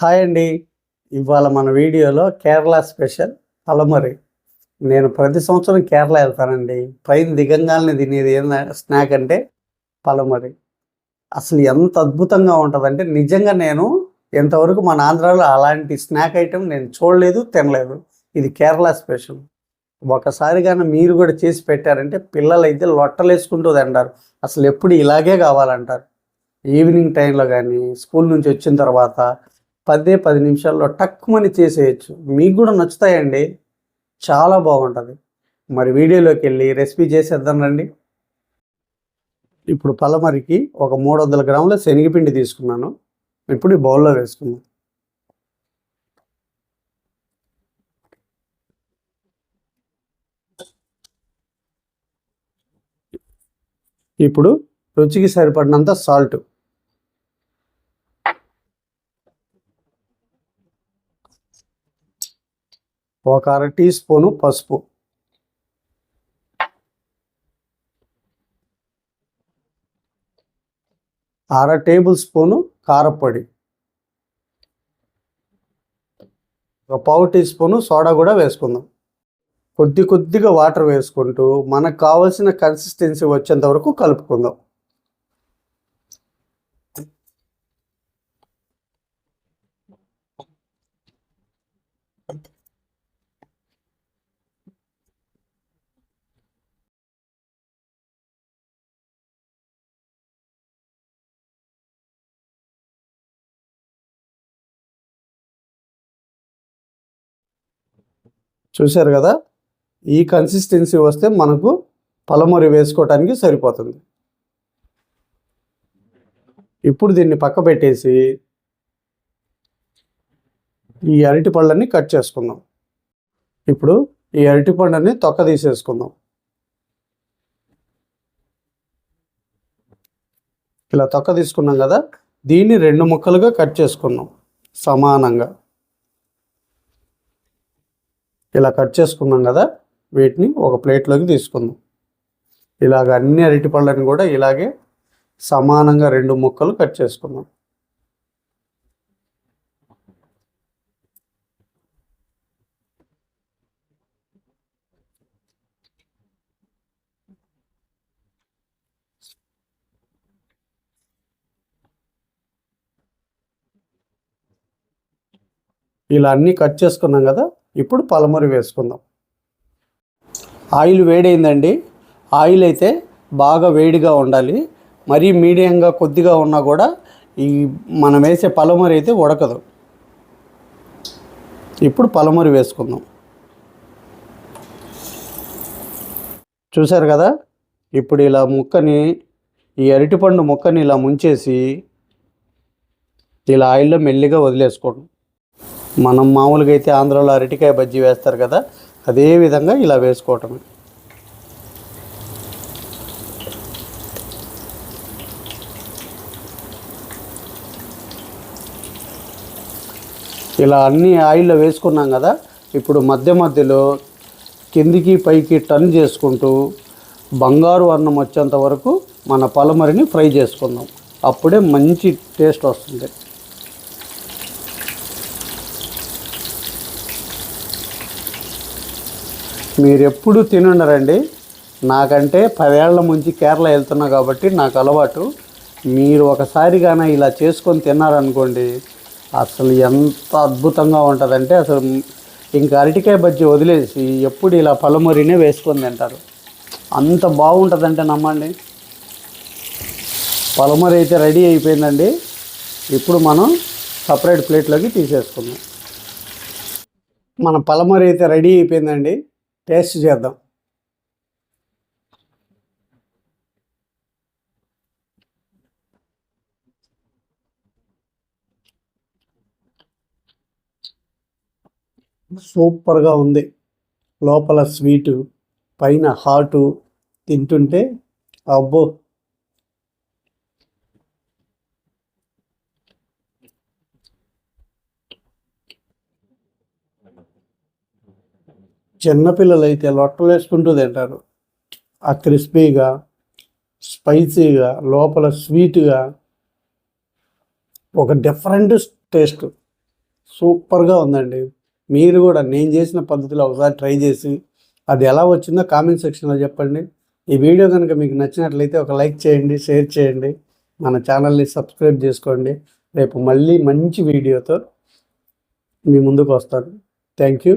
Hi అండి. ఇవాళ మన వీడియోలో కేరళ స్పెషల్ అలమరి. నేను ప్రతి సంవత్సరం కేరళ వెళ్తానండి. పైన దిగంగానే తినేది ఏం స్నాక్ అంటే పలమరి అసలు ఎంత అద్భుతంగా ఉంటుందంటే నిజంగా నేను ఇంతవరకు మన ఆంధ్రాలో అలాంటి స్నాక్ ఐటెం నేను చూడలేదు తినలేదు. ఇది కేరళ స్పెషల్. ఒకసారి కానీ మీరు కూడా చేసి పెట్టారంటే పిల్లలు అయితే లొట్టలేసుకుంటూ తింటారు. అసలు ఎప్పుడు ఇలాగే కావాలంటారు. ఈవినింగ్ టైంలో కానీ స్కూల్ నుంచి వచ్చిన తర్వాత పదే పది నిమిషాల్లో టక్కుమని చేసేయచ్చు. మీకు కూడా నచ్చుతాయండి. చాలా బాగుంటుంది. మరి వీడియోలోకి వెళ్ళి రెసిపీ చేసేద్దాం రండి. ఇప్పుడు పలమరికి ఒక మూడు వందల గ్రాముల శనగపిండి తీసుకున్నాను. ఇప్పుడు ఈ బౌల్లో వేసుకున్నాను ఇప్పుడు రుచికి సరిపడినంత సాల్ట్. ఒక అర టీ స్పూను పసుపు. అర టేబుల్ స్పూను కారపొడి ఒక పావు టీ స్పూను సోడా కూడా వేసుకుందాం. కొద్ది కొద్దిగా వాటర్ వేసుకుంటూ మనకు కావాల్సిన కన్సిస్టెన్సీ వచ్చేంత వరకు కలుపుకుందాం. చూశారు కదా? ఈ కన్సిస్టెన్సీ వస్తే మనకు పలమొరి వేసుకోవటానికి సరిపోతుంది. ఇప్పుడు దీన్ని పక్క పెట్టేసి ఈ అరటి పళ్ళని కట్ చేసుకుందాం. ఇప్పుడు ఈ అరటి పండుని తొక్క తీసేసుకుందాం. ఇలా తొక్క తీసుకున్నాం కదా? దీన్ని రెండు ముక్కలుగా కట్ చేసుకుందాం సమానంగా. ఇలా కట్ చేసుకున్నాం కదా వీటిని ఒక ప్లేట్లోకి తీసుకుందాం. ఇలాగ అన్ని అరటిపళ్ళని కూడా ఇలాగే సమానంగా రెండు ముక్కలు కట్ చేసుకుందాం. ఇలా అన్నీ కట్ చేసుకున్నాం కదా ఇప్పుడు పలమరి వేసుకుందాం. ఆయిల్ వేడైందండి. ఆయిల్ అయితే బాగా వేడిగా ఉండాలి. మరీ మీడియంగా కొద్దిగా ఉన్నా కూడా ఈ మనం వేసే పలమరి అయితే ఉడకదు. ఇప్పుడు పలమరి వేసుకుందాం. చూశారు కదా? ఇప్పుడు ఇలా ముక్కని ఈ అరటిపండు ముక్కని ఇలా ముంచేసి ఇలా ఆయిల్లో మెల్లిగా వదిలేసుకోండి మనం మామూలుగా అయితే ఆంధ్రాలో అరటికాయ బజ్జీ వేస్తారు కదా అదే విధంగా ఇలా వేసుకోవటమే. ఇలా అన్ని ఆయిల్లో వేసుకున్నాం కదా ఇప్పుడు మధ్య మధ్యలో కిందికి పైకి టర్న్ చేసుకుంటూ బంగారు అన్నం వచ్చేంత వరకు మన పలమరిని ఫ్రై చేసుకుందాం. అప్పుడే మంచి టేస్ట్ వస్తుంది. మీరు ఎప్పుడు తినుండరండి. నాకంటే పదేళ్ళ ముంచి కేరళ వెళ్తున్నా కాబట్టి నాకు అలవాటు. మీరు ఒకసారిగానే ఇలా చేసుకొని తిన్నారనుకోండి అసలు ఎంత అద్భుతంగా ఉంటుందంటే అసలు ఇంకా అరటికాయ బజ్జీ వదిలేసి ఎప్పుడు ఇలా పలమరినే వేసుకొని తింటారు. అంత బాగుంటుందంటే నమ్మండి. పలమూరి అయితే రెడీ అయిపోయిందండి. ఇప్పుడు మనం సపరేట్ ప్లేట్లోకి తీసేసుకుందాం. మన పలమూరి అయితే రెడీ అయిపోయిందండి. టేస్ట్ చేద్దాం. సూపర్గా ఉంది. లోపల స్వీటు పైన హాటు తింటుంటే అబ్బో! చిన్నపిల్లలు అయితే లొట్టలు వేసుకుంటూ తింటారు. ఆ క్రిస్పీగా స్పైసీగా లోపల స్వీట్గా ఒక డిఫరెంట్ టేస్ట్ సూపర్గా ఉందండి. మీరు కూడా నేను చేసిన పద్ధతిలో ఒకసారి ట్రై చేసి అది ఎలా వచ్చిందో కామెంట్ సెక్షన్లో చెప్పండి. ఈ వీడియో కనుక మీకు నచ్చినట్లయితే ఒక లైక్ చేయండి షేర్ చేయండి. మన ఛానల్ని సబ్స్క్రైబ్ చేసుకోండి. రేపు మళ్ళీ మంచి వీడియోతో మీ ముందుకు వస్తాను. Thank you.